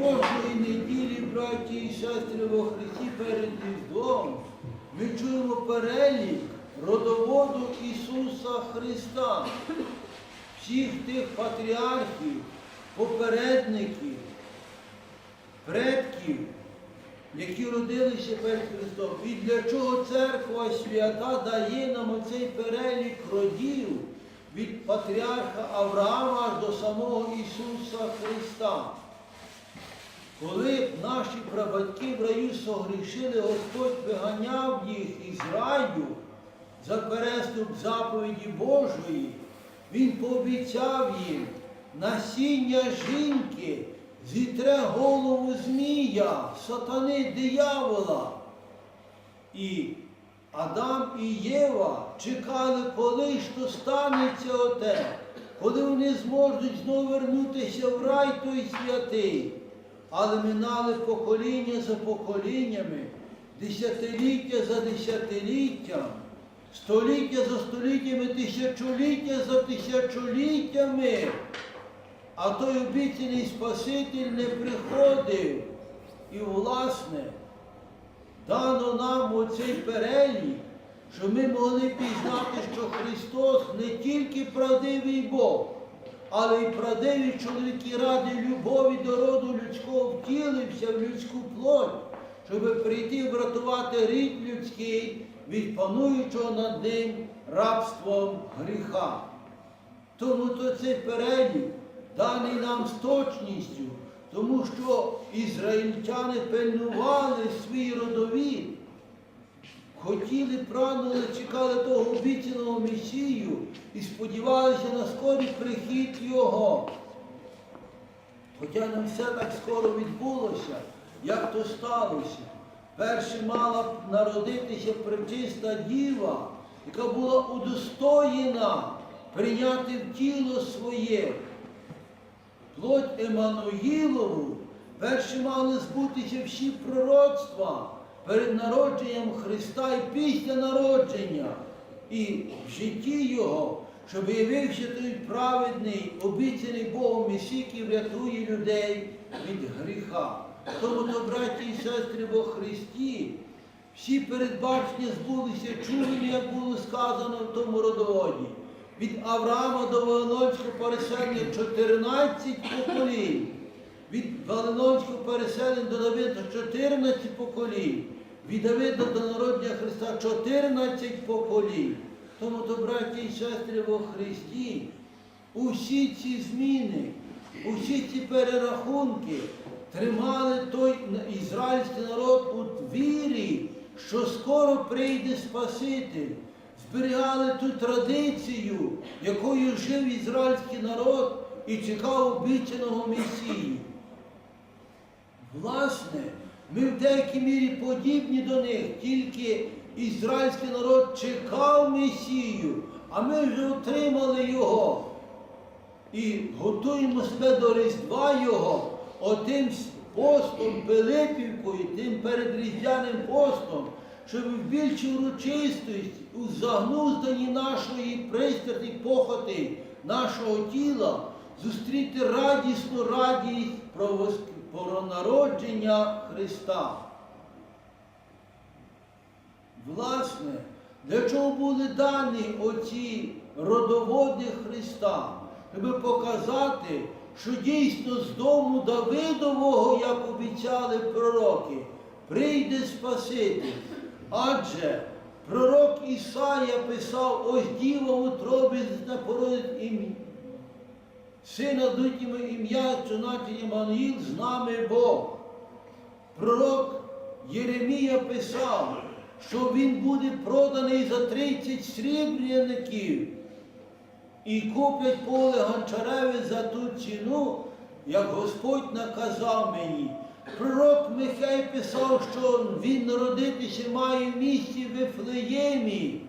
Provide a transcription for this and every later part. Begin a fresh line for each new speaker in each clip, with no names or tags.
кожної неділі, браті і сестри во Христі перед Різдвом ми чуємо перелік родоводу Ісуса Христа, всіх тих патріархів, попередників, предків, які родилися перед Христом. І для чого церква свята дає нам оцей перелік родів від патріарха Авраама до самого Ісуса Христа. Коли наші прабатьки в раю согрішили, Господь виганяв їх із раю за переступ заповіді Божої, Він пообіцяв їм насіння жінки зітре голову змія, сатани диявола. І Адам і Єва чекали, коли то станеться оте, коли вони зможуть знову вернутися в рай той святий. Але минали покоління за поколіннями, десятиліття за десятиліттям, століття за століттями, тисячоліття за тисячоліттями. А той обіцяний Спаситель не приходив. І, власне, дано нам оцей перелік, що ми могли пізнати, що Христос не тільки правдивий Бог, але й правдивий чоловік і ради любові до роду людського втілився в людську плоть, щоб прийти врятувати рід людський від пануючого над ним рабством гріха. Тому то цей перелік даний нам з точністю, тому що ізраїльтяни пильнували свій родовід, хотіли, прагнули, чекали того обіцяного Месію і сподівалися на скорий прихід Його. Хоча не все так скоро відбулося, як то сталося. Перше мала народитися пречиста діва, яка була удостоєна прийняти в тіло своє. Плоть Еммануїлову, перші мали збутися всі пророцтва перед народженням Христа і після народження, і в житті Його, щоб явився той праведний, обіцяний Богом Месій, який врятує людей від гріха. Тому, то, браті і сестри во Христі, всі передбачення збулися, чули, як було сказано в тому родоводі. Від Авраама до Вавилонського переселення 14 поколінь. Від Вавилонського переселення до Давида 14 поколінь. Від Давида до народження Христа 14 поколінь. Тому, то, браті і сестри во Христі, усі ці зміни, усі ці перерахунки тримали той ізраїльський народ у вірі, що скоро прийде Спаситель зберігали ту традицію, якою жив ізраїльський народ і чекав обіцяного Месії. Власне, ми в деякій мірі подібні до них, тільки ізраїльський народ чекав Месію, а ми вже отримали його. І готуємо себе до Різдва Його отим постом, Пилипівкою, тим передріздвяним постом, щоб в більшій урочистості, у загнузданні нашої пристраті похоти, нашого тіла, зустріти радісну радість про, воск... про народження Христа. Власне, для чого були дані оці родоводи Христа? Щоб показати, що дійсно з дому Давидового, як обіцяли пророки, прийде Спаситель. Адже пророк Ісая писав, ось діва в утробі напородить ім'я. Сина дуть ім'я, що наче з нами Бог. Пророк Єремія писав, що він буде проданий за 30 срібляників і куплять поле гончареві за ту ціну, як Господь наказав мені. Пророк Михай писав, що він народитися має в місті Вифлеємі.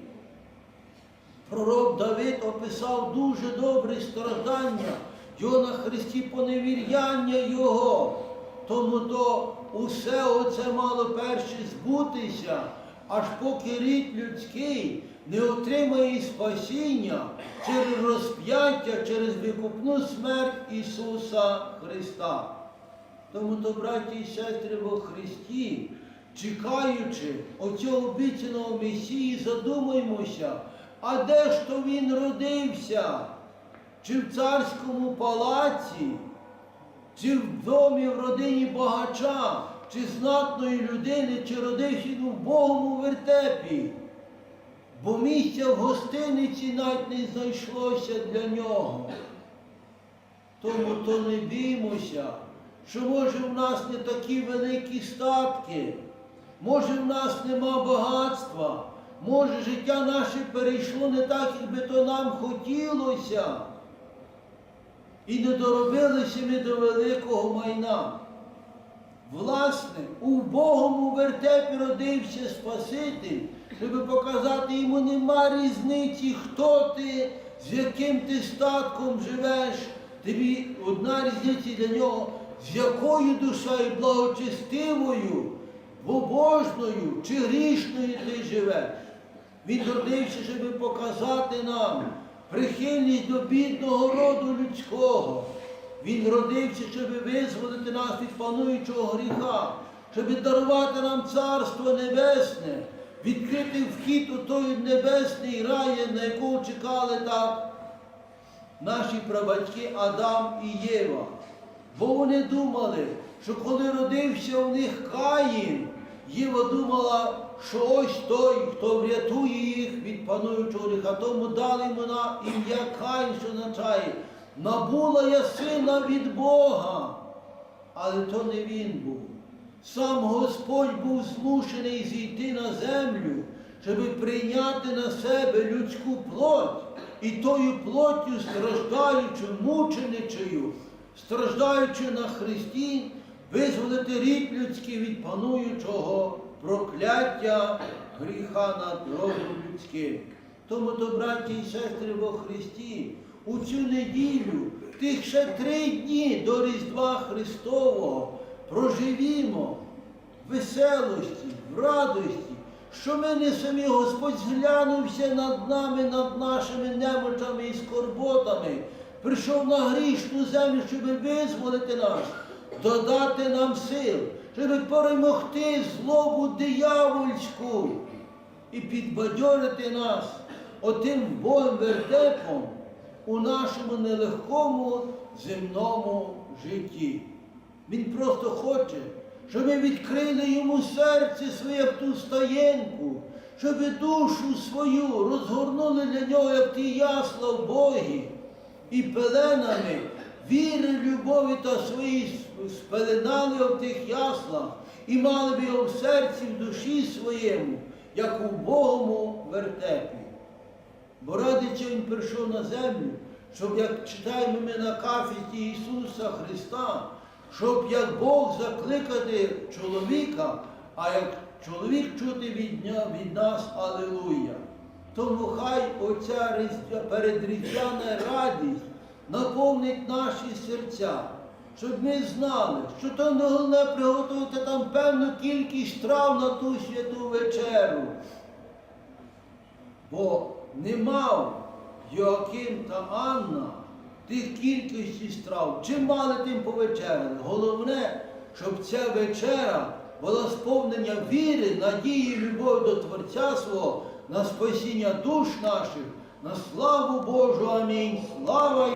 Пророк Давид описав дуже добре страждання, його на Христі поневіряння Його. Тому то усе оце мало перше збутися, аж поки рід людський не отримає спасіння через розп'яття, через викупну смерть Ісуса Христа. Тому то, браті і сестри во Христі, чекаючи оцього обіцяного Месії, задумаймося, а де ж то він родився? Чи в царському палаці, чи в домі в родині багача, чи знатної людини, чи родився він у Богому вертепі? Бо місця в гостиниці навіть не знайшлося для нього. Тому то не біймося, що може в нас не такі великі статки, може в нас нема багатства, може життя наше перейшло не так, як би то нам хотілося. І не доробилися ми до великого майна. Власне, у Богому вертепі родився Спаситель, щоб показати йому нема різниці, хто ти, з яким ти статком живеш. Тобі одна різниця для нього, з якою душею благочестивою, побожною чи грішною ти живеш. Він родився, щоб показати нам прихильність до бідного роду людського. Він родився, щоб визволити нас від пануючого гріха, щоб дарувати нам Царство Небесне, відкрити вхід у той небесний рай, на якого чекали так наші прабатьки Адам і Єва. Бо вони думали, що коли родився у них Каїн, Єва думала, що ось той, хто врятує їх від пануючого гріха, тому дали йому на ім'я Каїн, що означає, набула я сина від Бога. Але то не він був. Сам Господь був змушений зійти на землю, щоб прийняти на себе людську плоть і тою плоттю страждаючи, мученичою, страждаючи на Христі, визволити рід людський від пануючого прокляття гріха над родом людським. Тому, то, браті і сестри во Христі, у цю неділю, тих ще три дні до Різдва Христового проживімо в веселості, в радості, що ми не самі Господь зглянувся над нами, над нашими немочами і скорботами, прийшов на грішну землю, щоб визволити нас, додати нам сил, щоб перемогти злобу диявольську і підбадьорити нас отим Богом вертепом у нашому нелегкому земному житті. Він просто хоче, щоб ми відкрили йому серце своє як ту стаєнку, щоб душу свою розгорнули для нього, як ті ясла в Богі, і пеленами віри, любові та свої спеленали в тих яслах і мали б його в серці, в душі своєму, як у Богому вертепі. Бо ради чого він прийшов на землю, щоб, як читаємо ми на кафедрі Ісуса Христа, щоб як Бог закликати чоловіка, а як чоловік чути від, нього, від нас Алілуя. Тому хай оця різдвя- передріздвяна радість наповнить наші серця, щоб ми знали, що то не головне приготувати там певну кількість трав на ту святу вечеру. Бо не мав Йоаким та Анна тих кількості страв. Чим мали тим повечеряли? Головне, щоб ця вечера була сповнення віри, надії, любові до Творця свого, на спасіння душ наших, на славу Божу. Амінь. Слава!